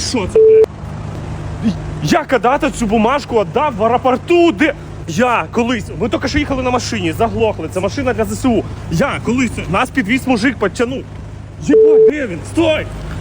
Що це, блядь? Я когда-то цю бумажку віддав в аеропорту, де. Я колись, ми тільки що їхали на машині, заглохли. Це машина для ЗСУ. Я колись нас підвіз мужик, підтягнув. Єбать, де він? Стой!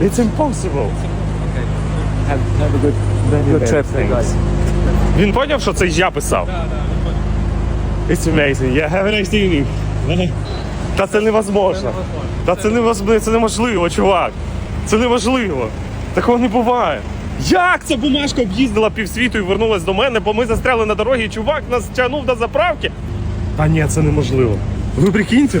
It's impossible. Good trip, guys. Він поняв, що це я писав? It's amazing. Yeah, have a nice evening. Та це невозможно. Та це невозможно, це неможливо, чувак. Це неможливо. Такого не буває. Як ця бумажка об'їздила півсвіту і вернулась до мене, бо ми застряли на дорогі, і чувак нас тягнув до заправки? Та ні, це неможливо. Ви прикиньте?